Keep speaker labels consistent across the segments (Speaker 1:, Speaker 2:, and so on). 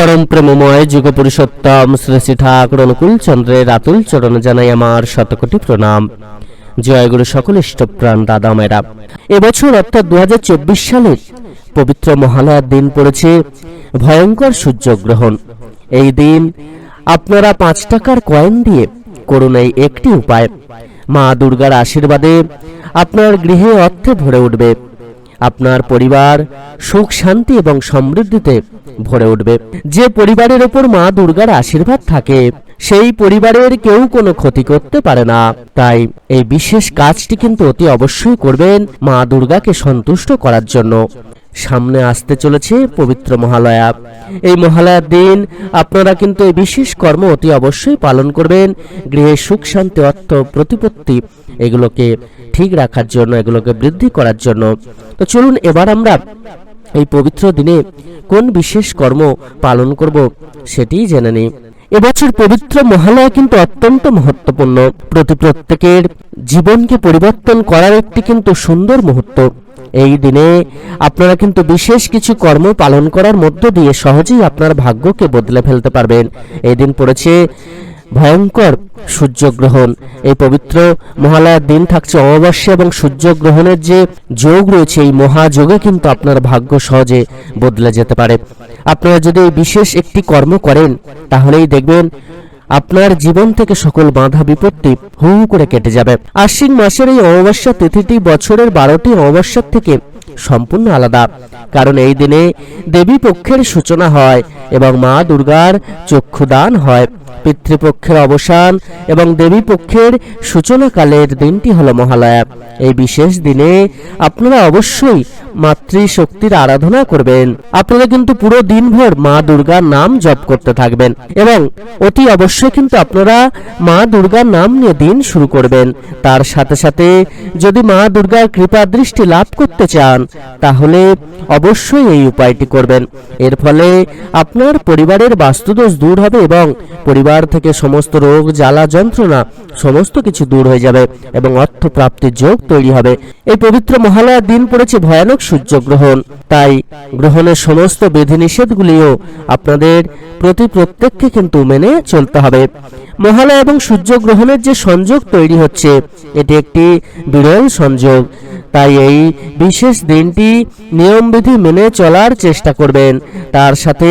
Speaker 1: পরম প্রেমময় যুগ পুরুষোত্তম শ্রী শ্রী ঠাকুর অনুকূল চন্দ্রের আতুল চরণ জানাই আমার শতকোটি প্রণাম। জয়গুরু সকল ইষ্টপ্রাণ, দাদা মেরা এবছর অর্থাৎ দু হাজার চব্বিশ সালের পবিত্র মহালয়ার দিন পড়েছে ভয়ঙ্কর সূর্যগ্রহণ। এই দিন আপনারা পাঁচ টাকার কয়েন দিয়ে করুন এই একটি উপায়, মা দুর্গার আশীর্বাদে আপনার গৃহে অর্থে ভরে উঠবে। আপনার পরিবার সুখ, শান্তি এবং সমৃদ্ধিতে ভরে উঠবে। যে পরিবারের ওপর মা দুর্গার আশীর্বাদ থাকে, সেই পরিবারের কেউ কোনো ক্ষতি করতে পারে না। তাই এই বিশেষ কাজটি কিন্তু অতি অবশ্যই করবেন মা দুর্গাকে সন্তুষ্ট করার জন্য। সামনে আসতে চলেছে পবিত্র মহালয়া। এই মহালয়ার দিন আপনারা কিন্তু এই বিশেষ কর্ম অতি অবশ্যই পালন করবেন। গৃহে সুখ, শান্তি, অর্থ, প্রতিপত্তি এগুলোকে ঠিক রাখার জন্য, এগুলোকে বৃদ্ধি করার জন্য। তো চলুন এবার আমরা এই পবিত্র দিনে কোন বিশেষ কর্ম পালন করব সেটিই জেনে নিই। এবছর পবিত্র মহালয়া কিন্তু অত্যন্ত মহত্বপূর্ণ। প্রতি প্রত্যেকের জীবনকে পরিবর্তন করার একটি কিন্তু সুন্দর মুহূর্ত। এই দিনে আপনারা কিন্তু বিশেষ কিছু কর্ম পালন করার মধ্য দিয়ে সহজেই আপনার ভাগ্যকে বদলে ফেলতে পারবেন। এই দিন পড়েছে ভয়ঙ্কর সূর্যগ্রহণ। এই পবিত্র মহালয়ার দিন থাকছে অমাবস্যা এবং সূর্যগ্রহণের যে যোগ রয়েছে, এই মহাযোগে কিন্তু আপনার ভাগ্য সহজে বদলে যেতে পারে। আপনারা যদি বিশেষ একটি কর্ম করেন, তাহলেই দেখবেন আপনার জীবন থেকে সকল বাধা বিপত্তি হু করে কেটে যাবে। আশ্বিন মাসের এই অমাবস্যা তিথিটি বছরের বারোটি অমাবস্যার থেকে সম্পূর্ণ আলাদা। কারণ এই দিনে দেবী পক্ষের সূচনা হয় এবং মা দুর্গার চক্ষুদান হয়। পিতৃপক্ষের অবসান এবং দেবী পক্ষের সূচনাকালের দিনটি হলো মহালয়া। এই বিশেষ দিনে আপনারা অবশ্যই মাতৃশক্তির আরাধনা করবেন। আপনারা কিন্তু পুরো দিনভর মা দুর্গার নাম জপ করতে থাকবেন এবং অতি অবশ্যই কিন্তু আপনারা মা দুর্গার নাম নিয়ে দিন শুরু করবেন। তার সাথে সাথে যদি মা দুর্গার কৃপা দৃষ্টি লাভ করতে চান, তাহলে অবশ্যই এই উপায়টি করবেন। এর ফলে আপনার পরিবারের বাস্তুদোষ দূর হবে এবং পরিবার থেকে সমস্ত রোগ, জ্বালা, যন্ত্রণা সমস্ত কিছু দূর হয়ে যাবে এবং অর্থ প্রাপ্তির যোগ তৈরি হবে। এই পবিত্র মহালয়ার দিন পড়েছে ভয়ানক সূর্যগ্রহণ। তাই গ্রহণের সমস্ত বিধিনিষেধগুলিও আপনাদের প্রতি প্রত্যেককে কিন্তু মেনে চলতে হবে। মহালয়া এবং সূর্যগ্রহণের যে সংযোগ তৈরি হচ্ছে, এটি একটি বিরল সংযোগ। তাই এই বিশেষ দিনটি নিয়মবিধি মেনে চলার চেষ্টা করবেন। তার সাথে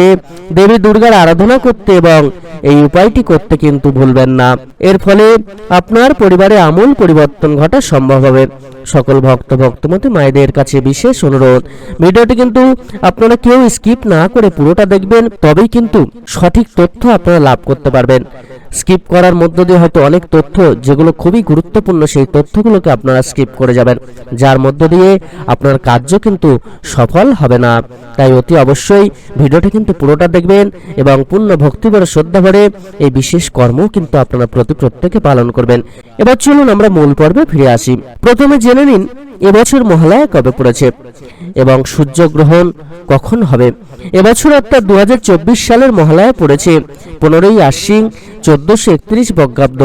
Speaker 1: দেবী দুর্গার আরাধনা করতে এবং এই উপায়টি করতে কিন্তু ভুলবেন না। এর ফলে আপনার পরিবারে আমূল পরিবর্তন ঘটা সম্ভব হবে। সকল ভক্ত ভক্তমতী মায়েদের কাছে বিশেষ অনুরোধ। ভিডিওটি কিন্তু আপনারা কেউ স্কিপ না করে পুরোটা দেখবেন, তবেই কিন্তু সঠিক তথ্য আপনারা লাভ করতে পারবেন। স্কিপ করার মধ্য দিয়ে হয়তো অনেক তথ্য, যেগুলো খুবই গুরুত্বপূর্ণ, সেই তথ্যগুলোকে আপনারা স্কিপ করে যাবেন। যার মধ্য দিয়ে আপনার কার্য কিন্তু সফল হবে না। তাই অতি অবশ্যই ভিডিওটি কিন্তু পুরোটা দেখবেন এবং পূর্ণ ভক্তিভরে শ্রদ্ধা ভরে এই বিশেষ কর্ম কিন্তু আপনারা প্রতি প্রত্যেকে পালন করবেন। এবার চলুন আমরা মূল পর্বে ফিরে আসি। প্রথমে জেনে নিন, এবছর মহালয়া কবে পড়েছে এবং সূর্যগ্রহণ কখন হবে? এবছর অর্থাৎ দু সালের মহালয়া পড়েছে পনেরোই আশ্বিন চোদ্দশো একত্রিশ বঙ্গাব্দ।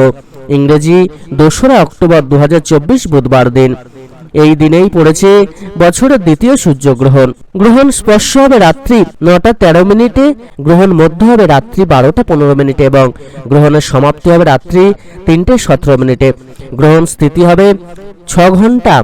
Speaker 1: ইংরেজি দোসরা অক্টোবর দু হাজার চব্বিশ বুধবার দিন। এই দিনেই পড়েছে বছরের দ্বিতীয় সূর্যগ্রহণ। গ্রহণ স্পর্শ হবে রাত্রি নটা তেরো মিনিটে, গ্রহণ মধ্য হবে রাত্রি বারোটা পনেরো মিনিটে এবং গ্রহণের সমাপ্তি হবে রাত্রি তিনটে সতেরো মিনিটে। গ্রহণ স্থিতি হবে ছ ঘণ্টা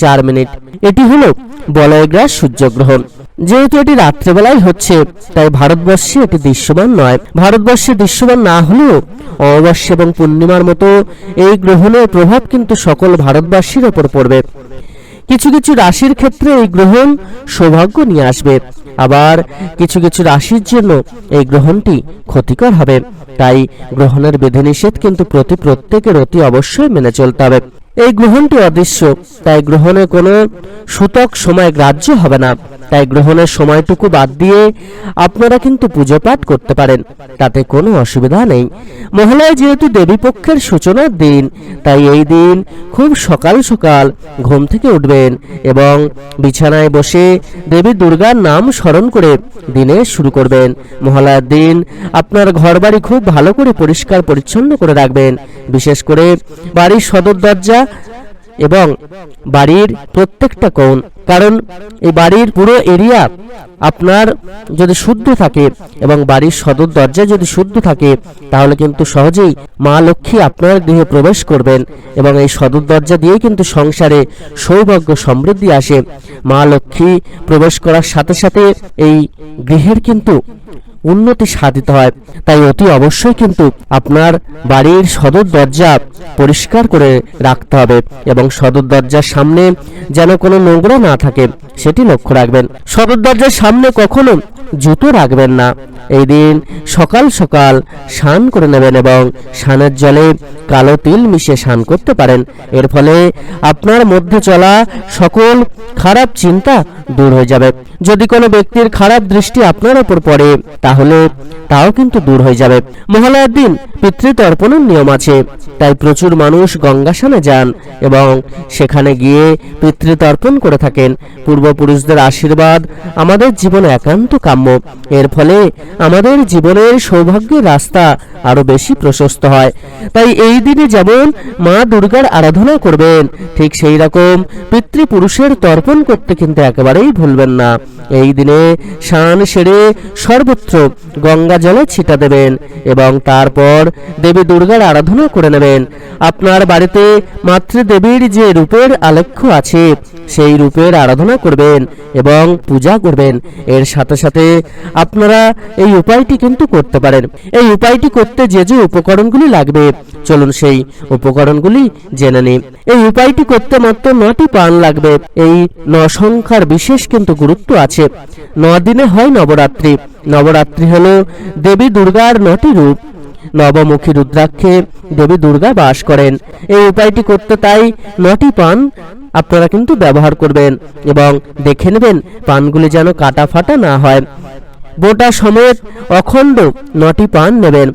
Speaker 1: চার মিনিট। এটি হলো বলয়গ্রাস সূর্যগ্রহণ। যেহেতু এটি রাত্রেবেলায় হচ্ছে, তাই ভারতবর্ষে এটি দৃশ্যমান নয়। ভারতবর্ষে দৃশ্যমান না হলেও অমাবস্যা এবং পূর্ণিমার মতো এই গ্রহণের প্রভাব কিন্তু সকল ভারতবাসীর ওপর পড়বে। কিছু কিছু রাশির ক্ষেত্রে এই গ্রহণ সৌভাগ্য নিয়ে আসবে। আবার কিছু কিছু রাশির জন্য এই গ্রহণটি ক্ষতিকর হবে। তাই গ্রহণের বিধিনিষেধ কিন্তু প্রতি প্রত্যেকের অতি অবশ্যই মেনে চলতে হবে। এই গ্রহণটি অদৃশ্য। তাই গ্রহণে কোনো সূতক সময় গ্রাহ্য হবে না। তাই গ্রহণের সময়টুকু বাদ দিয়ে আপনারা কিন্তু পুজো পাঠ করতে পারেন। তাতে কোনো অসুবিধা নেই। মহালয়া যেহেতু দেবীপক্ষের সূচনার দিন, তাই এই দিন খুব সকাল সকাল ঘুম থেকে উঠবেন এবং বিছানায় বসে দেবী দুর্গার নাম স্মরণ করে দিনে শুরু করবেন। মহালয়ার দিন আপনার ঘরবাড়ি খুব ভালো করে পরিষ্কার পরিচ্ছন্ন করে রাখবেন। বিশেষ করে বাড়ির সদর দরজা এবং বাড়ির প্রত্যেকটা কোণ। কারণ এই বাড়ির পুরো এরিয়া আপনার যদি শুদ্ধ থাকে এবং বাড়ির সদর দরজা যদি শুদ্ধ থাকে, তাহলে কিন্তু সহজেই মা লক্ষ্মী আপনার গৃহে প্রবেশ করবেন এবং এই সদর দরজা দিয়েই কিন্তু সংসারে সৌভাগ্য সমৃদ্ধি আসে। মা লক্ষ্মী প্রবেশ করার সাথে সাথে এই গৃহের কিন্তু উন্নতি সাধিত হয়। তাই অতি অবশ্যই কিন্তু আপনার বাড়ির সদর দরজা পরিষ্কার করে রাখতে হবে এবং সদর দরজার সামনে যেন কোনো নোংরা না থাকে, সেটি লক্ষ্য রাখবেন। সদর দরজার সামনে কখনো জুতো রাখবেন না। এই দিন সকাল সকাল স্নান করে নেবেন এবং স্নানের জলে কালো তিল মিশিয়ে স্নান করতে পারেন। এর ফলে আপনার মধ্যে চলা সকল খারাপ চিন্তা দূর হয়ে যাবে। যদি কোনো ব্যক্তির খারাপ দৃষ্টি আপনার ওপর পড়ে তাহলে তাও কিন্তু দূর হয়ে যাবে। মহালয়ার দিন পিতৃতর্পণের নিয়ম আছে। তাই প্রচুর মানুষ গঙ্গাসানে যান এবং সেখানে গিয়ে পিতৃতর্পণ করে থাকেন। পূর্বপুরুষদের আশীর্বাদ আমাদের জীবনে একান্ত কাম্য। এর ফলে আমাদের জীবনের সৌভাগ্যের রাস্তা আরও বেশি প্রশস্ত হয়। তাই এই দিনে যেমন মা দুর্গার আরাধনা করবেন, ঠিক সেই রকম পিতৃপুরুষের তর্পণ করতে কিন্তু একেবারেই ভুলবেন না। এই দিনে স্নান সেরে সর্বত্র গঙ্গা জলে ছিটা দেবেন এবং তারপর দেবী দুর্গার আরাধনা করে নেবেন। আপনার বাড়িতে মাতৃদেবীর যে রূপের আলেখ্য আছে, সেই রূপের আরাধনা করবেন এবং পূজা করবেন। এর সাথে সাথে আপনারা এই উপায়টি কিন্তু করতে পারেন। এই উপায়টি করতে যে যে উপকরণগুলি লাগবে। চলুন সেই উপকরণগুলি জেনে নিই। এই উপায়টি করতে মাত্র নটি পান লাগবে। এই ন সংখ্যার বিশেষ কিন্তু গুরুত্ব আছে। ন দিনে হয় নবরাত্রি। নবরাত্রি হল দেবী দুর্গার নটি রূপ। নবমুখী রুদ্রাক্ষে দেবী দুর্গা বাস করেন। এই উপায়টি করতে তাই নটি পান আপনারা কিন্তু ব্যবহার করবেন এবং দেখে নেবেন পানগুলি যেন কাটা ফাটা না হয়। বোটা সমেত অখণ্ড নটি পান নেবেন।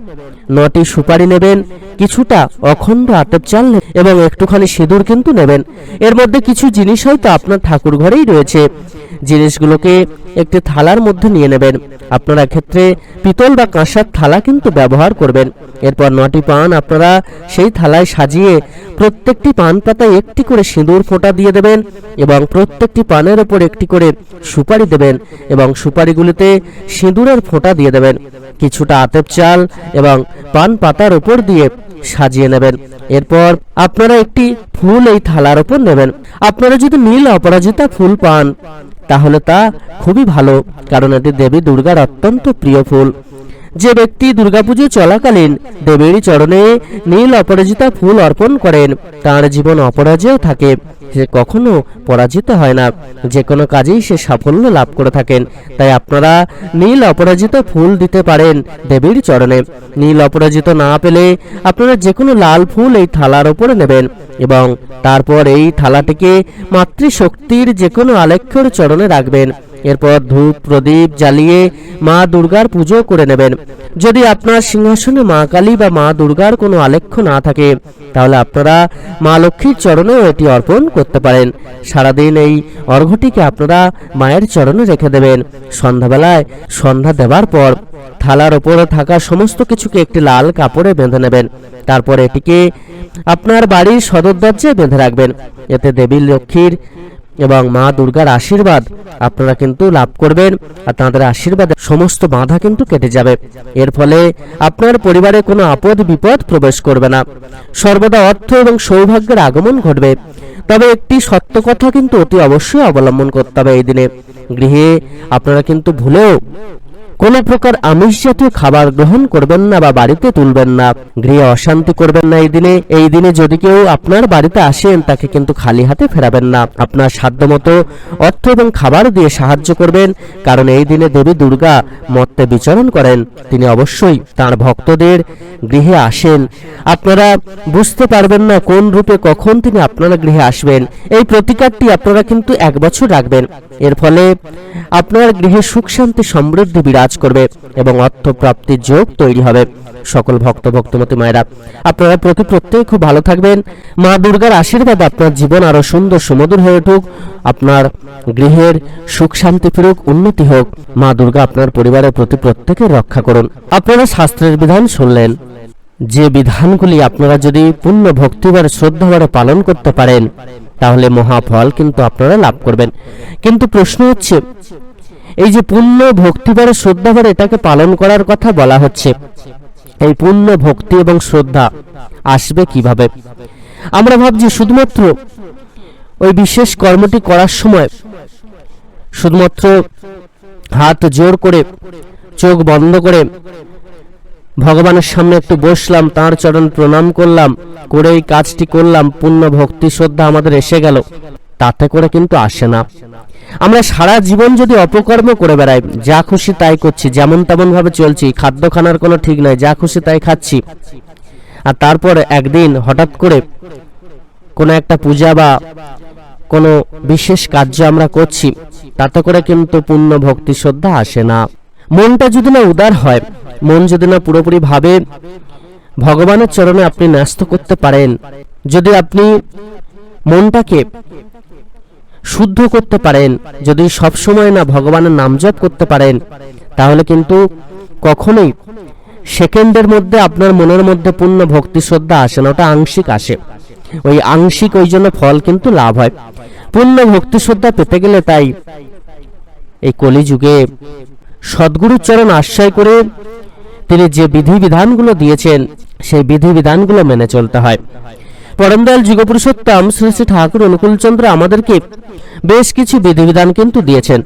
Speaker 1: নটি সুপারি নেবেন, কিছুটা অখণ্ড আতপ চাল এবং একটুখানি সিঁদুর কিন্তু নেবেন। এর মধ্যে কিছু জিনিস হয়তো আপনার ঠাকুর ঘরেই রয়েছে। জিনিসগুলোকে একটি থালার মধ্যে নিয়ে নেবেন। আপনারা ক্ষেত্রে পিতল বা কাঁসার থালা কিন্তু ব্যবহার করবেন। এরপর নটি পান আপনারা সেই থালায় সাজিয়ে প্রত্যেকটি পান পাতায় একটি করে সিঁদুর ফোঁটা দিয়ে দেবেন এবং প্রত্যেকটি পানের ওপর একটি করে সুপারি দেবেন এবং সুপারিগুলিতে সিঁদুরের ফোঁটা দিয়ে দেবেন। কিছুটা আতেপ চাল এবং পান পাতার ওপর দিয়ে সাজিয়ে নেবেন। এরপর আপনারা একটি ফুল এই থালার ওপর নেবেন। আপনারা যদি নীল অপরাজিতা ফুল পান তাহলে তা খুবই ভালো, কারণ এটি দেবী দুর্গার অত্যন্ত প্রিয় ফুল। যে ব্যক্তি দুর্গাপুজো চলাকালীন দেবীর চরণে নীল অপরাজিতা ফুল অর্পণ করেন, তার জীবন অপরাজেয় থাকে। সে কখনো পরাজিত হয় না। যে কোনো কাজেই সে সাফল্য লাভ করে থাকেন। তাই আপনারা নীল অপরাজিত ফুল দিতে পারেন দেবীর চরণে। নীল অপরাজিত না পেলে আপনারা যে কোনো লাল ফুল এই থালার ওপরে নেবেন। এবং তারপর এই থালাটিকে মাতৃশক্তির যে কোনো আলেখ্যর চরণে রাখবেন। এরপর ধূপ, প্রদীপ জ্বালিয়ে মা দুর্গার পুজো করে নেবেন। যদি আপনার সিংহাসনে মা কালী বা মা দুর্গার কোনো আলেখ্য না থাকে, তাহলে আপনারা মা লক্ষ্মীর চরণেও এটি অর্পণ করতে পারেন। সারাদিন এই অর্ঘ্যটিকে আপনারা মায়ের চরণে রেখে দেবেন। সন্ধ্যাবেলায় সন্ধ্যা দেওয়ার পর থালার ওপরে থাকা সমস্ত কিছুকে একটি লাল কাপড়ে বেঁধে নেবেন। তারপর এটিকে আপনার বাড়ির সদর দরজায় বেঁধে রাখবেন। এতে দেবী লক্ষ্মীর এবং মা দুর্গার আশীর্বাদ আপনারা কিন্তু লাভ করবেন আর তাঁদের আশীর্বাদে সমস্ত বাধা কিন্তু কেটে যাবে। এর ফলে আপনার পরিবারে কোনো আপদ বিপদ প্রবেশ করবে না। সর্বদা অর্থ এবং সৌভাগ্যের আগমন ঘটবে। তবে একটি সত্য কথা কিন্তু অতি অবশ্যই অবলম্বন করতে হবে এই দিনে। গৃহে আপনারা কিন্তু ভুলেও কোনো প্রকার আমিষ জাতীয় খাবার গ্রহণ করবেন না বা বাড়িতে তুলবেন না। গৃহে অশান্তি করবেন না এই দিনে। এই দিনে যদি কেউ আপনার বাড়িতে আসেন, তাকে কিন্তু খালি হাতে ফেরাবেন না। আপনার সাধ্যমতো অর্থ এবং খাবার দিয়ে সাহায্য করবেন, কারণ এই দিনে দেবী দুর্গা মর্তে বিচরণ করেন। তিনি অবশ্যই তার ভক্তদের গৃহে আসেন। আপনারা বুঝতে পারবেন না কোন রূপে কখন তিনি আপনারা গৃহে আসবেন। এই প্রতিকারটি আপনারা কিন্তু এক বছর রাখবেন। এর ফলে আপনার গৃহে সুখ শান্তি সমৃদ্ধি বিরাজ করবে এবং অর্থ প্রাপ্তির যোগ তৈরি হবে। সকল ভক্ত, ভক্তমতী মায়েরা, আপনারা প্রতি প্রত্যেকে খুব ভালো থাকবেন। মা দুর্গার আশীর্বাদ আপনার জীবন আরও সুন্দর, সুমধুর হয়ে উঠুক। আপনার গৃহের সুখ শান্তি ফিরুক, উন্নতি হোক। মা দুর্গা আপনার পরিবারের প্রতি প্রত্যেকে রক্ষা করুন। আপনারা শাস্ত্রের বিধান শুনলেন, যে বিধানগুলি আপনারা যদি পূর্ণ ভক্তিবার শ্রদ্ধাভাবে পালন করতে পারেন, তাহলে মহাফল কিন্তু আপনারা লাভ করবেন। কিন্তু প্রশ্ন হচ্ছে এই যে পূর্ণ ভক্তিবার শ্রদ্ধাভাবে এটাকে পালন করার কথা বলা হচ্ছে। এই পূর্ণ ভক্তি এবং শ্রদ্ধা আসবে কীভাবে? আমরা ভাবছি শুধুমাত্র ওই বিশেষ কর্মটি করার সময় শুধুমাত্র হাত জোর করে, চোখ বন্ধ করে ভগবানের সামনে একটু বসলাম, তার চরণ প্রণাম করলাম, করে এই কাজটি করলাম পূর্ণ ভক্তি শ্রদ্ধা আমাদের এসে গেল। তাতে করে কিন্তু আসে না। আমরা সারা জীবন যদি অপকর্ম করে বেড়াই, যা খুশি তাই করছি, যেমন তেমন ভাবে চলছি খাদ্য খানার কোনো ঠিক নাই, যা খুশি তাই খাচ্ছি। আর তারপর একদিন হঠাৎ করে কোনো একটা পূজা বা কোনো বিশেষ কার্য আমরা করছি, তাতে করে কিন্তু পূর্ণ ভক্তি শ্রদ্ধা আসে না। মনটা যদি না উদার হয়, মন যদি না পুরোপুরি ভাবে ভগবানের চরণে আপনি ন্যস্ত করতে পারেন, যদি আপনি মনটাকে শুদ্ধ করতে পারেন। যদি সব সময় না ভগবানের নাম জপ করতে পারেন, তাহলে কিন্তু কখনোই সেকেন্ডের মধ্যে আপনার মনের মধ্যে পূর্ণ ভক্তি শ্রদ্ধা আসে না, ওটা আংশিক আসে। ওই আংশিক ওই জন্য ফল কিন্তু লাভ হয়। পূর্ণ ভক্তি শ্রদ্ধা পেতে গেলে তাই এই কলিযুগে সদ্গুরুর চরণ আশ্রয় করে তিনি যে বিধিবিধানগুলো দিয়েছেন, সেই বিধিবিধানগুলো মেনে চলতে হয়। পরমদয়াল যুগপুরুষোত্তম শ্রী শ্রী ঠাকুর অনুকূলচন্দ্র আমাদেরকে বেশ কিছু বিধিবিধান কিন্তু দিয়েছেন।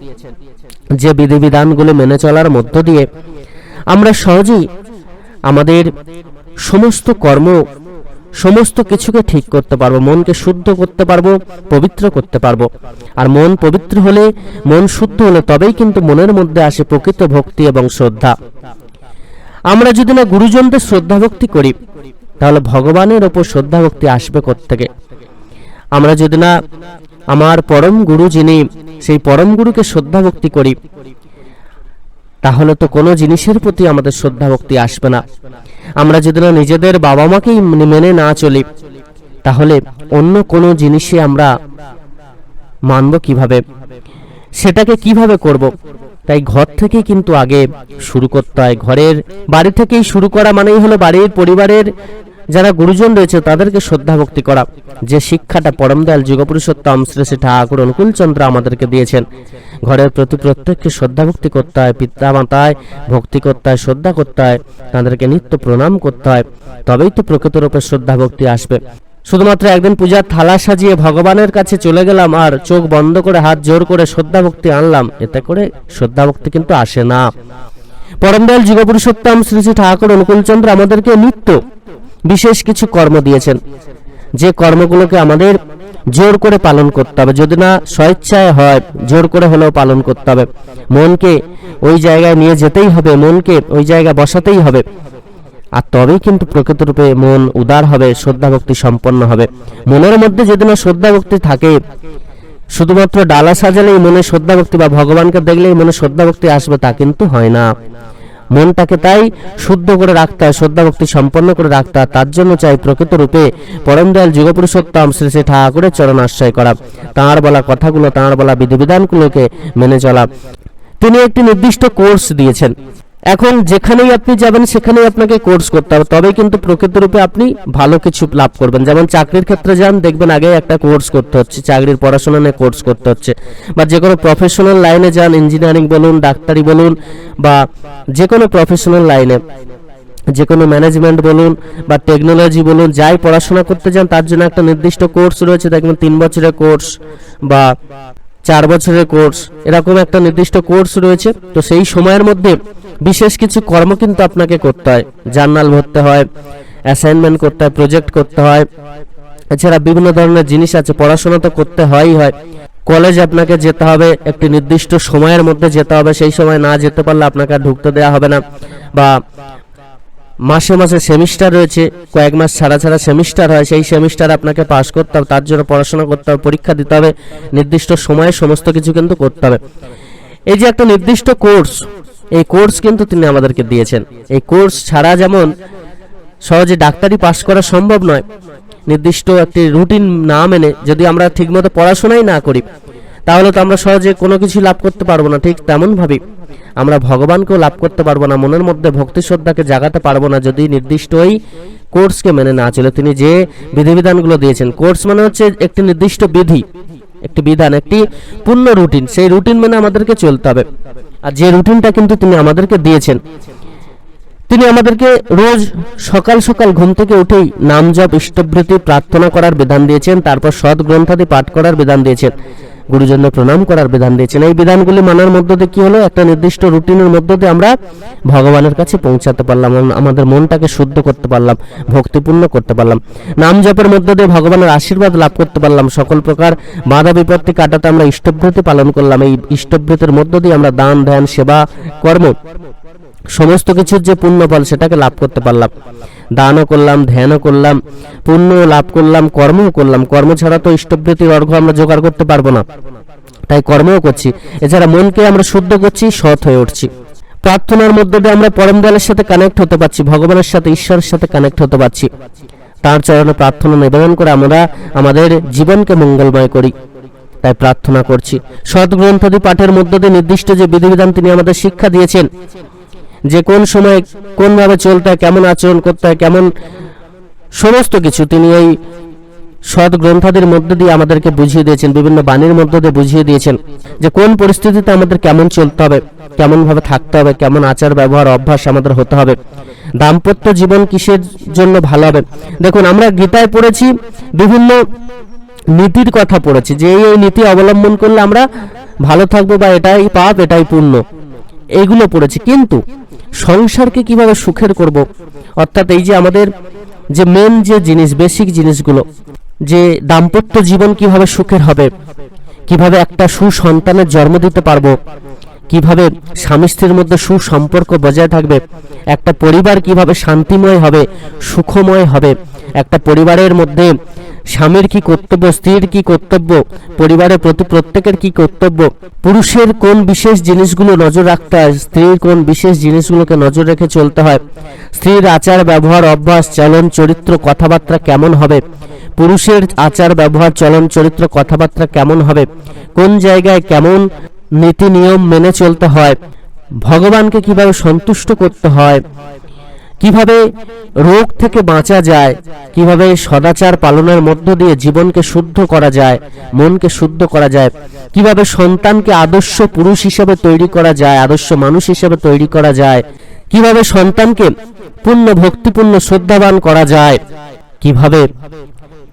Speaker 1: যে বিধিবিধানগুলো মেনে চলার মধ্য দিয়ে আমরা সহজেই আমাদের সমস্ত কর্ম, সমস্ত কিছুকে ঠিক করতে পারব, মনকে শুদ্ধ করতে পারব, পবিত্র করতে পারব। আর মন পবিত্র হলে, মন শুদ্ধ হলে তবেই কিন্তু মনের মধ্যে আসে প্রকৃত ভক্তি এবং শ্রদ্ধা। আমরা যদি না গুরুজনদের শ্রদ্ধা ভক্তি করি তাহলে ভগবানের ওপর শ্রদ্ধা ভক্তি আসবে থেকে আমরা যদি না আমার পরম গুরু যিনি, সেই পরম গুরুকে শ্রদ্ধা ভক্তি করি, তাহলে তো কোনো জিনিসের প্রতি আমাদের শ্রদ্ধা ভক্তি আসবে না। আমরা যদি না নিজেদের বাবা মাকেই মেনে না চলি, তাহলে অন্য কোনো জিনিসে আমরা মানব কীভাবে? সেটাকে কীভাবে করব? তাই ঘর থেকেই কিন্তু আগে শুরু করতে হয়। ঘরের বাড়ি থেকেই শুরু করা মানেই হলো বাড়ির পরিবারের যারা গুরুজন রয়েছে তাদেরকে শ্রদ্ধা ভক্তি করা। যে শিক্ষাটা পরম দয়াল যুগপুরুষোত্তম শ্রী শ্রী ঠাকুর অনুকূলচন্দ্র আমাদেরকে দিয়েছেন। ঘরের প্রতি প্রত্যেককে শ্রদ্ধা ভক্তি করতে হয়, পিতা মাতায় ভক্তি করতে হয়, শ্রদ্ধা করতে হয়, তাদেরকে নিত্য প্রণাম করতে হয়, তবেই তো প্রকৃতরূপে শ্রদ্ধা ভক্তি আসবে। শুধুমাত্র একদিন পূজার থালা সাজিয়ে ভগবানের কাছে চলে গেলাম আর চোখ বন্ধ করে, হাত জোর করে শ্রদ্ধা ভক্তি আনলাম, এতে করে শ্রদ্ধা ভক্তি কিন্তু আসে না। পরমদয়াল যুগপুরুষোত্তম শ্রী শ্রী ঠাকুর অনুকূলচন্দ্র আমাদেরকে নিত্য বিশেষ কিছু কর্ম দিয়েছেন। যে কর্মগুলোকে আমাদের জোর করে পালন করতে হবে। যদি না স্বেচ্ছায় হয়, জোর করে হলেও পালন করতে হবে। মনকে ওই জায়গায় নিয়ে যেতেই হবে, মনকে ওই জায়গায় বসাতেই হবে। আর তবেই কিন্তু প্রকৃতরূপে মন উদার হবে শ্রদ্ধা ভক্তি সম্পন্ন হবে। মনের মধ্যে যদি না শ্রদ্ধা ভক্তি থাকে, শুধুমাত্র ডালা সাজালেই মনে শ্রদ্ধা ভক্তি বা ভগবানকে দেখলেই মনে শ্রদ্ধা ভক্তি আসবে, তা কিন্তু হয় না। মনটাকে তাই শুদ্ধ করে রাখতে হয় শ্রদ্ধা ভক্তি সম্পন্ন করে রাখতে হয়। তার জন্য চাই প্রকৃত রূপে পরম দয়াল যুগপুরুষোত্তম শ্রী শ্রী ঠাকুরের চরণ আশ্রয় করা। তাঁর বলা কথাগুলো, তাঁর বলা বিধিবিধানগুলোকে মেনে চলা। তিনি একটি নির্দিষ্ট কোর্স দিয়েছেন। এখন যেখানেই আপনি যাবেন, সেখানেই আপনাকে কোর্স করতে হবে। তবে কিন্তু প্রকৃতরূপে আপনি ভালো কিছু লাভ করবেন। যেমন চাকরির ক্ষেত্রে যান, দেখবেন আগে একটা কোর্স করতে হচ্ছে, চাকরির পড়াশোনা নিয়ে কোর্স করতে হচ্ছে। বা যে কোনো প্রফেশনাল লাইনে যান ইঞ্জিনিয়ারিং বলুন, ডাক্তারি বলুন, বা যে কোনো প্রফেশনাল লাইনে যে কোনো ম্যানেজমেন্ট বলুন, বা টেকনোলজি বলুন, যাই পড়াশোনা করতে যান, তার জন্য একটা নির্দিষ্ট কোর্স রয়েছে, দেখবেন তিন বছরের কোর্স বা চার বছরের কোর্স। এরকম একটা নির্দিষ্ট কোর্স রয়েছে। তো সেই সময়ের মধ্যে বিশেষ কিছু কর্ম কিন্তু আপনাকে করতে হয়। জার্নাল ভরতে হয় অ্যাসাইনমেন্ট করতে হয় প্রজেক্ট করতে হয়। এছাড়া বিভিন্ন ধরনের জিনিস আছে, পড়াশোনা তো করতে হয়ই হয়। কলেজ আপনাকে যেতে হবে, একটি নির্দিষ্ট সময়ের মধ্যে যেতে হবে। সেই সময় না যেতে পারলে আপনাকে ঢুকতে দেওয়া হবে না। বা মাসে মাসে সেমিস্টার রয়েছে, কয়েক মাস ছাড়া ছাড়া সেমিস্টার হয়। সেই সেমিস্টার আপনাকে পাশ করতে হবে, তার জন্য পড়াশোনা করতে হবে, পরীক্ষা দিতে হবে, নির্দিষ্ট সময়ে সমস্ত কিছু কিন্তু করতে হবে। এই যে একটা নির্দিষ্ট কোর্স এই কোর্স কিন্তু তিনি আমাদেরকে দিয়েছেন। এই কোর্স ছাড়া যেমন সহজে ডাক্তারি পাশ করা সম্ভব নয়, নির্দিষ্ট একটি রুটিন না মেনে যদি আমরা ঠিকমতো পড়াশোনাই না করি তাহলে তো আমরা সহজে কোনো কিছু লাভ করতে পারব না, ঠিক তেমনভাবেই। আমরা ভগবানকেও লাভ করতে পারব না, মনের মধ্যে ভক্তি শ্রদ্ধাকে জাগাতে পারব না যদি নির্দিষ্ট ওই কোর্সকে মেনে না চলে। তিনি যে বিধিবিধানগুলো দিয়েছেন, কোর্স মানে হচ্ছে একটি নির্দিষ্ট বিধি, একটি বিধান, একটি পূর্ণ রুটিন। সেই রুটিন মেনে আমাদেরকে চলতে হবে। আর যে রুটিনটা কিন্তু তিনি আমাদেরকে দিয়েছেন, তিনি আমাদেরকে রোজ সকাল সকাল ঘুম থেকে উঠেই নাম জপ প্রার্থনা করার বিধান দিয়েছেন, তারপর সৎ গ্রন্থাদি পাঠ করার বিধান দিয়েছেন। গুরুজনদের প্রণাম করার বিধান দিয়েছেন। এই বিধানগুলি মানার মধ্য দিয়ে কি হলো? একটা নির্দিষ্ট রুটিনের মধ্য দিয়ে আমরা ভগবানের কাছে পৌঁছাতে পারলাম আমাদের মনটাকে শুদ্ধ করতে পারলাম, ভক্তিপূর্ণ করতে পারলাম। নাম জপের মধ্য দিয়ে ভগবানের আশীর্বাদ লাভ করতে পারলাম। সকল প্রকার বাধা বিপত্তি কাটাতে আমরা ইষ্টভৃতি পালন করলাম। এই ইষ্টভৃতির মধ্য দিয়ে আমরা দান, ধ্যান, সেবা, কর্ম সমস্ত কিছুর যে পুণ্য ফল সেটাকে লাভ করতে পারলাম। দানও করলাম, ধ্যানও করলাম পুণ্য লাভ করলাম, কর্মও করলাম। কর্ম ছাড়া তো ইষ্টবৃত্তির অর্ঘ আমরা জোগাড় করতে পারব না। তাই কর্মও করছি। এছাড়া মনকে আমরা শুদ্ধ করছি, সৎ হয়ে উঠছি। প্রার্থনার মধ্যে দিয়ে আমরা পরম দয়ালের সাথে কানেক্ট হতে পারছি, ভগবানের সাথে, ঈশ্বরের সাথে কানেক্ট হতে পারছি। তার চরণে প্রার্থনা, নিবেদন করে আমরা আমাদের জীবনকে মঙ্গলময় করি। তাই প্রার্থনা করছি। সৎ গ্রন্থাদি পাঠের মধ্য দিয়ে নির্দিষ্ট যে বিধিবিধান তিনি আমাদের শিক্ষা দিয়েছেন যে কোন সময় কোনভাবে চলতে হয়, কেমন আচরণ করতে হয়, কেমন সমস্ত কিছু তিনি এই সৎ গ্রন্থাদির মধ্যে দিয়ে আমাদেরকে বুঝিয়ে দিয়েছেন, বিভিন্ন বাণীর মধ্যে দিয়ে বুঝিয়ে দিয়েছেন যে কোন পরিস্থিতিতে আমাদের কেমন চলতে হবে কেমন ভাবে থাকতে হবে, কেমন আচার, ব্যবহার, অভ্যাস আমাদের হতে হবে, দাম্পত্য জীবন কিসের জন্য ভালো হবে। দেখুন, আমরা গীতায় পড়েছি, বিভিন্ন নীতির কথা পড়েছি, যে এই নীতি অবলম্বন করলে আমরা ভালো থাকব বা এটাই পাপ, এটাই পুণ্য। এইগুলো পড়েছি। কিন্তু সংসারকে কীভাবে সুখের করব? অর্থাৎ এই যে আমাদের যে মেন যে জিনিস বেসিক জিনিসগুলো, যে দাম্পত্য জীবন কীভাবে সুখের হবে? কীভাবে একটা সুসন্তানের জন্ম দিতে পারব? কীভাবে স্বামী স্ত্রীর মধ্যে সুসম্পর্ক বজায় থাকবে? একটা পরিবার কীভাবে শান্তিময় হবে, সুখময় হবে? একটা পরিবারের মধ্যে স্বামীর কি কর্তব্য, স্ত্রীর কি কর্তব্য, পরিবারের প্রতি প্রত্যেকের কি কর্তব্য? পুরুষের কোন বিশেষ জিনিসগুলো নজর রাখতে হয়, স্ত্রীর কোন বিশেষ জিনিসগুলোকে নজর রেখে চলতে হয়? স্ত্রীর আচার, ব্যবহার, অভ্যাস, চলন, চরিত্র, কথাবার্তা কেমন হবে? পুরুষের আচার, ব্যবহার, চলন, চরিত্র, কথাবার্তা কেমন হবে? কোন জায়গায় কেমন নীতি নিয়ম মেনে চলতে হয়? ভগবানকে কীভাবে সন্তুষ্ট করতে হয়? কীভাবে রোগ থেকে বাঁচা যায়, কীভাবে সদাচার পালনের মধ্য দিয়ে জীবনকে শুদ্ধ করা যায়, মনকে শুদ্ধ করা যায়, কীভাবে সন্তানকে আদর্শ পুরুষ হিসেবে তৈরি করা যায়, আদর্শ মানুষ হিসেবে তৈরি করা যায়, কীভাবে সন্তানকে পূর্ণ ভক্তিপূর্ণ শ্রদ্ধাবান করা যায়, কীভাবে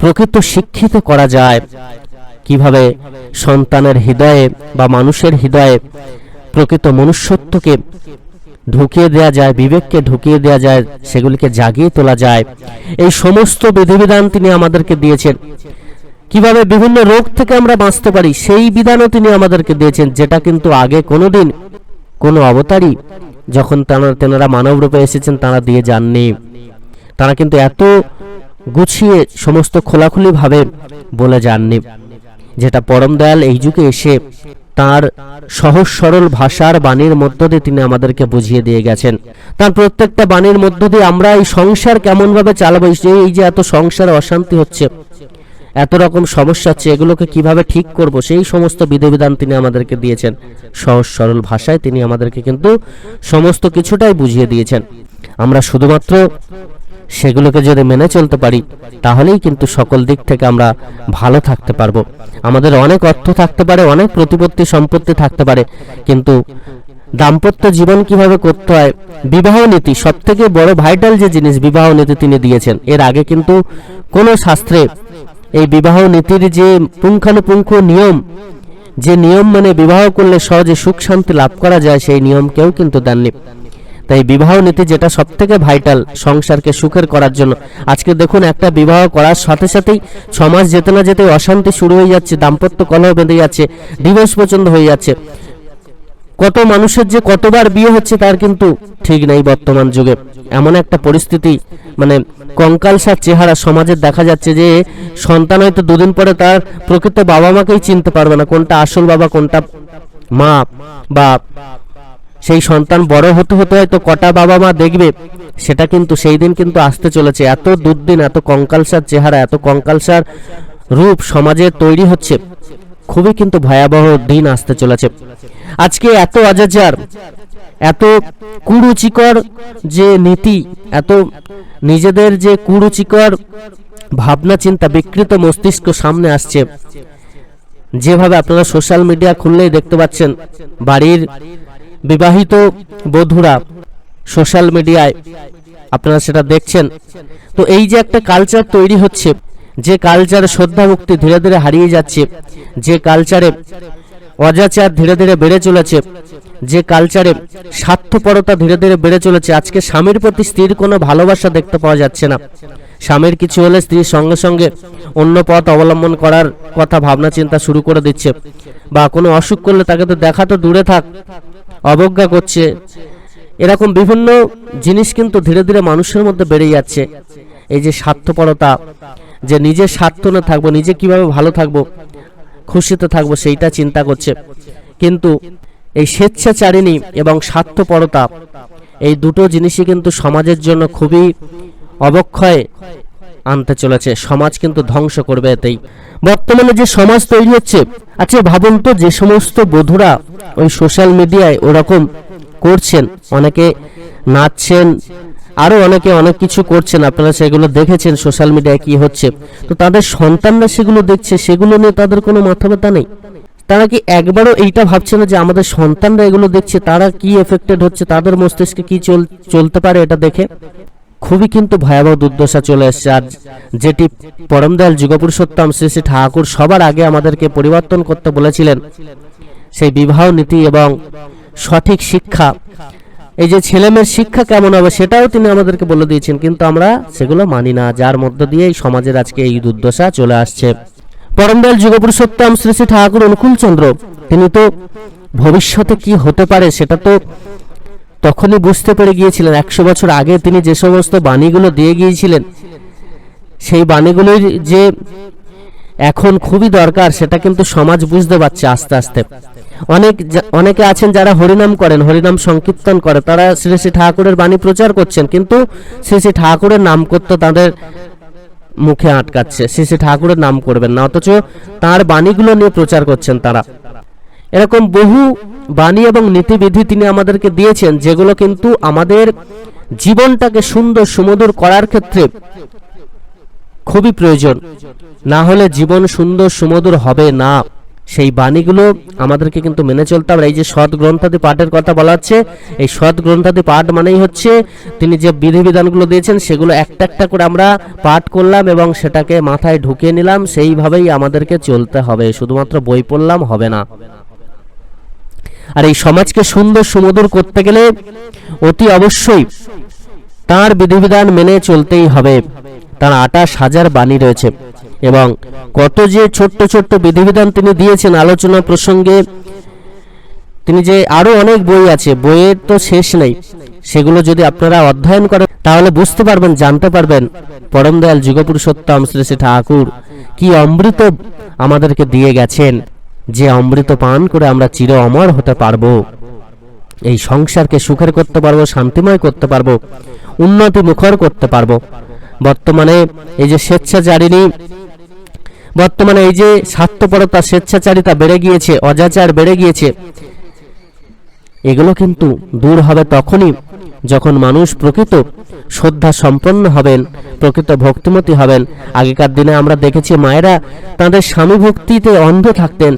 Speaker 1: প্রকৃত শিক্ষিত করা যায়, কীভাবে সন্তানের হৃদয়ে বা মানুষের হৃদয়ে প্রকৃত মনুষ্যত্বকে ঢুকিয়ে দেওয়া যায়, বিবেককে ঢুকিয়ে দেওয়া যায়, সেগুলিকে জাগিয়ে তোলা যায়। এই সমস্ত বিধিবিধান তিনি আমাদেরকে দিয়েছেন। কীভাবে বিভিন্ন রোগ থেকে আমরা বাঁচতে পারি, সেই বিধানও তিনি আমাদেরকে দিয়েছেন, যেটা কিন্তু আগে কোনোদিন কোনো অবতারই যখন তারা তেনারা মানব রূপে এসেছেন, তারা দিয়ে যাননি। তারা কিন্তু এত গুছিয়ে সমস্ত খোলাখুলিভাবে বলে যাননি, যেটা পরম দয়াল এই যুগে এসে তার সহজ সরল ভাষার বাণীর মধ্য দিয়ে তিনি আমাদেরকে বুঝিয়ে দিয়ে গেছেন। তার প্রত্যেকটা বাণীর মধ্য দিয়ে আমরা এই সংসার কেমন ভাবে চালাবো? এই যে এত সংসারে অশান্তি হচ্ছে, এত রকম সমস্যা হচ্ছে, এগুলোকে কীভাবে ঠিক করব? সেই সমস্ত বিধিবিধান তিনি আমাদেরকে দিয়েছেন। সহজ সরল ভাষায় তিনি আমাদেরকে কিন্তু সমস্ত কিছুটাই বুঝিয়ে দিয়েছেন। আমরা শুধুমাত্র সেগুলোকে যদি মেনে চলতে পারি, তাহলেই কিন্তু সকল দিক থেকে আমরা ভালো থাকতে পারব। আমাদের অনেক অর্থ থাকতে পারে, অনেক প্রতিপত্তি সম্পত্তি থাকতে পারে, কিন্তু দাম্পত্য জীবন কীভাবে করতে হয়, বিবাহ নীতি সব থেকে বড় ভাইটাল যে জিনিস বিবাহ নীতি তিনি দিয়েছেন, এর আগে কিন্তু কোনো শাস্ত্রে এই বিবাহ নীতির যে পুঙ্খানুপুঙ্খ নিয়ম, যে নিয়ম মানে বিবাহ করলে সহজে সুখ শান্তি লাভ করা যায়, সেই নিয়ম কেউ কিন্তু দেননি। তাই বিবাহ নীতি যেটা সব থেকে ভাইটাল সংসারকে সুখের করার জন্য। আজকে দেখুন, একটা বিবাহ করার সাথে সাথেই সমাজ যেতে না যেতে অশান্তি শুরু হয়ে যাচ্ছে, দাম্পত্য কলহ বেঁধে যাচ্ছে ডিভোর্স পর্যন্ত হয়ে যাচ্ছে। কত মানুষের যে কতবার বিয়ে হচ্ছে তার কিন্তু ঠিক নেই বর্তমান যুগে। এমন একটা পরিস্থিতি মানে কঙ্কালসার চেহারা সমাজের দেখা যাচ্ছে যে সন্তান হয়তো দুদিন পরে তার প্রকৃত বাবা মাকেই চিনতে পারবে না কোনটা আসল বাবা, কোনটা মা বা সেই সন্তান বড় হতে হতে হয়তো কটা বাবা মা দেখবে, সেটা কিন্তু সেই দিন কিন্তু আসতে চলেছে। এত দুর্দিন, এত কঙ্কালসার চেহারা, এত কঙ্কালসার রূপ সমাজে তৈরি হচ্ছে। খুবই কিন্তু ভয়াবহ দিন আসতে চলেছে। আজকে এত অজাচার, এত কুরুচিকর যে নীতি, এত নিজেদের যে কুরুচিকর ভাবনা চিন্তা বিকৃত মস্তিষ্ক সামনে আসছে। যেভাবে আপনারা সোশ্যাল মিডিয়া খুললেই দেখতে পাচ্ছেন, বাড়ির বিবাহিত বধূরা সোশ্যাল মিডিয়ায় আপনারা সেটা দেখছেন। তো এই যে একটা কালচার তৈরি হচ্ছে, যে কালচারে শ্রদ্ধা ভক্তি ধীরে ধীরে হারিয়ে যাচ্ছে, যে কালচারে অজাচার ধীরে ধীরে বেড়ে চলেছে, যে কালচারে স্বার্থপরতা ধীরে ধীরে বেড়ে চলেছে, আজকে স্বামীর প্রতি স্ত্রীর কোনো ভালোবাসা দেখতে পাওয়া যাচ্ছে না। স্বামীর কিছু হলে স্ত্রীর সঙ্গে সঙ্গে অন্য পথ অবলম্বন করার কথা ভাবনা চিন্তা শুরু করে দিচ্ছে। বা কোনো অসুখ করলে তাকে তো দেখা তো দূরে থাক অবজ্ঞা করছে। এরকম বিভিন্ন জিনিস কিন্তু ধীরে ধীরে মানুষের মধ্যে বেড়ে যাচ্ছে। এই যে স্বার্থপরতা, যে নিজের স্বার্থ না থাকব, নিজে কীভাবে ভালো থাকব, খুশিতে থাকব, সেইটা চিন্তা করছে। কিন্তু এই স্বেচ্ছাচারিণী এবং স্বার্থপরতা, এই দুটো জিনিসই কিন্তু সমাজের জন্য খুবই অবক্ষয় আনতে চলেছে। সমাজ কিন্তু ধ্বংস করবে এতেই। বর্তমানে যে সমাজ তৈরি হচ্ছে আচ্ছা ভাবুন তো যে সমস্ত বধুরা ওই সোশ্যাল মিডিয়ায় ওরকম করছেন, অনেকে নাচছেন আরও অনেকে অনেক কিছু করছেন, আপনারা সেগুলো দেখেছেন সোশ্যাল মিডিয়ায় কি হচ্ছে। তো তাদের সন্তানরা সেগুলো দেখছে, সেগুলো নিয়ে তাদের কোনো মাথা ব্যথা নেই। তারা কি একবারও এইটা ভাবছে না যে আমাদের সন্তানরা এগুলো দেখছে, তারা কি এফেক্টেড হচ্ছে, তাদের মস্তিষ্কে কি চল, চলতে পারে এটা দেখে? খুবই কিন্তু ভয়াবহ দুর্দশা চলে এসছে। আর যেটি পরমদয়াল যুগপুরুষোত্তম শ্রী শ্রী ঠাকুর সবার আগে আমাদেরকে পরিবর্তন করতে বলেছিলেন, সেই বিবাহ নীতি এবং সঠিক শিক্ষা। এই যে ছেলেমেয়ের শিক্ষা কেমন হবে সেটাও তিনি আমাদেরকে বলে দিয়েছেন, কিন্তু আমরা সেগুলো মানি না, যার মধ্য দিয়ে এই সমাজের আজকে এই দুর্দশা চলে আসছে। পরমদয়াল যুগপুরুষোত্তম শ্রী শ্রী ঠাকুর অনুকূলচন্দ্র, তিনি তো ভবিষ্যতে কি হতে পারে সেটা তো তখনই বুঝতে পেরে গিয়েছিলেন, একশো বছর আগে তিনি যে সমস্ত বাণীগুলো দিয়ে গিয়েছিলেন, সেই বাণীগুলির যে এখন খুবই দরকার, সেটা কিন্তু সমাজ বুঝতে পারছে আস্তে আস্তে। অনেক অনেকে আছেন যারা হরিনাম করেন, হরিনাম সংকীর্তন করে, তারা শ্রী শ্রী ঠাকুরের বাণী প্রচার করছেন, কিন্তু শ্রী শ্রী ঠাকুরের নাম করতে তাদের মুখে আটকাচ্ছে, শ্রী শ্রী ঠাকুরের নাম করবেন না, অথচ তার বাণীগুলো নিয়ে প্রচার করছেন তারা। এরকম বহু বাণী এবং নীতিবিধি তিনি আমাদেরকে দিয়েছেন, যেগুলো কিন্তু আমাদের জীবনটাকে সুন্দর, সুমধুর করার ক্ষেত্রে খুবই প্রয়োজন। না হলে জীবন সুন্দর, সুমধুর হবে না। সেই বাণীগুলো আমাদেরকে কিন্তু মেনে চলতে হবে। এই যে সৎ গ্রন্থাদি পাঠের কথা বলা হচ্ছে, এই সৎ গ্রন্থাদি পাঠ মানেই হচ্ছে তিনি যে বিধিবিধানগুলো দিয়েছেন, সেগুলো একটা একটা করে আমরা পাঠ করলাম এবং সেটাকে মাথায় ঢুকিয়ে নিলাম। সেইভাবেই আমাদেরকে চলতে হবে। শুধুমাত্র বই পড়লাম হবে না। আর এই সমাজকে সুন্দর সুমধুর করতে গেলে অতি অবশ্যই তার বিধিবিধান মেনে চলতেই হবে। তার আটাশ হাজার বাণী রয়েছে এবং কত যে ছোট্ট ছোট্ট বিধিবিধান তিনি দিয়েছেন আলোচনা প্রসঙ্গে, তিনি যে আরও অনেক বই আছে, বইয়ের তো শেষ নেই। সেগুলো যদি আপনারা অধ্যয়ন করেন, তাহলে বুঝতে পারবেন, জানতে পারবেন পরম দয়াল যুগপুরুষোত্তম শ্রী শ্রী ঠাকুর কি অমৃত আমাদেরকে দিয়ে গেছেন। যে অমৃত পান করে আমরা চির অমর হতে পারব। এই সংসারকে সুখের করতে পারব, শান্তিময় করতে পারব, উন্নতি মুখর করতে পারব। বর্তমানে এই যে স্বেচ্ছাচারিণী, বর্তমানে এই যে স্বার্থপরতা, স্বেচ্ছাচারিতা বেড়ে গিয়েছে, অজাচার বেড়ে গিয়েছে, এগুলো কিন্তু দূর হবে তখনই যখন মানুষ প্রকৃত শ্রদ্ধা সম্পন্ন হবেন, প্রকৃত ভক্তিমতী হবেন। আগেকার দিনে আমরা দেখেছি মায়েরা তাদের স্বামী ভক্তিতে অন্ধ থাকতেন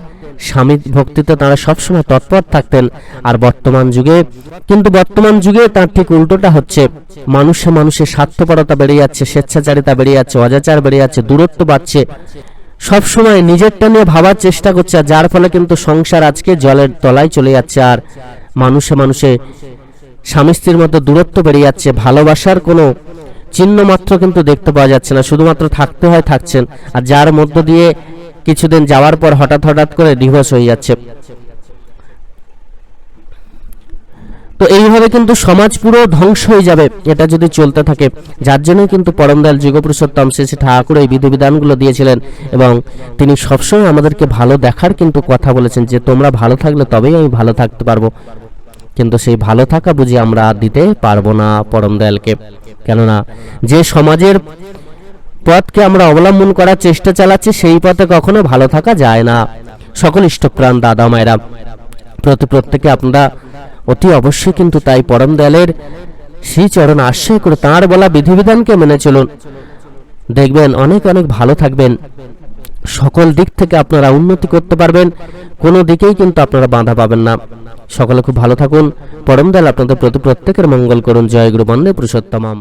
Speaker 1: স্বামী ভক্তিতে তারা সবসময় তৎপর থাকতেন আর বর্তমান যুগে, কিন্তু বর্তমান যুগে তার ঠিক উল্টোটা হচ্ছে। মানুষে মানুষের স্বার্থপরতা বেড়ে যাচ্ছে, স্বেচ্ছাচারিতা বেড়ে যাচ্ছে, অজাচার বেড়ে যাচ্ছে, দূরত্ব বাড়ছে। সব সময় নিজেরটা নিয়ে ভাবার চেষ্টা করছে, আর যার ফলে কিন্তু সংসার আজকে জলের তলায় চলে যাচ্ছে, আর মানুষে মানুষে স্বামী স্ত্রীর মধ্যে দূরত্ব বেড়ে যাচ্ছে। ভালোবাসার কোনো চিহ্ন মাত্র কিন্তু দেখতে পাওয়া যাচ্ছে না, শুধুমাত্র থাকতে হয় থাকছেন, আর যার মধ্য দিয়ে কিছুদিন যাওয়ার পর হঠাৎ হঠাৎ করে ডিভোর্স হয়ে যাচ্ছে। তো এইভাবে কিন্তু সমাজ পুরো ধ্বংস হয়ে যাবে, এটা যদি চলতে থাকে। যার জন্য কিন্তু পরমদয়াল যুগপুরুষোত্তম শ্রী ঠাকুর এই বিধিবিধানগুলো দিয়েছিলেন এবং তিনি সবসময় আমাদেরকে ভালো দেখার কিন্তু কথা বলেছেন যে, তোমরা ভালো থাকলে তবেই আমি ভালো থাকতে পারব। কিন্তু সেই ভালো থাকা বুঝি আমরা দিতে পারব না পরমদয়ালকে। কেননা যে সমাজের পথকে আমরা অবলম্বন করার চেষ্টা চালাচ্ছি, সেই পথে কখনো ভালো থাকা যায় না। সকল ইষ্টপ্রাণ দাদা মায়েরা, প্রতি প্রত্যেকে আপনারা অতি অবশ্যই কিন্তু তাই পরম দয়ালের শ্রী চরণ আশ্রয় করে তাঁর বলা বিধিবিধানকে মেনে চলুন। দেখবেন অনেক অনেক ভালো থাকবেন। সকল দিক থেকে আপনারা উন্নতি করতে পারবেন, কোনো দিকেই কিন্তু আপনারা বাধা পাবেন না। সকলে খুব ভালো থাকুন। পরম দয়াল আপনাদের প্রতি প্রত্যেকের মঙ্গল করুন। জয় গুরু বন্দে পুরুষোত্তমাম।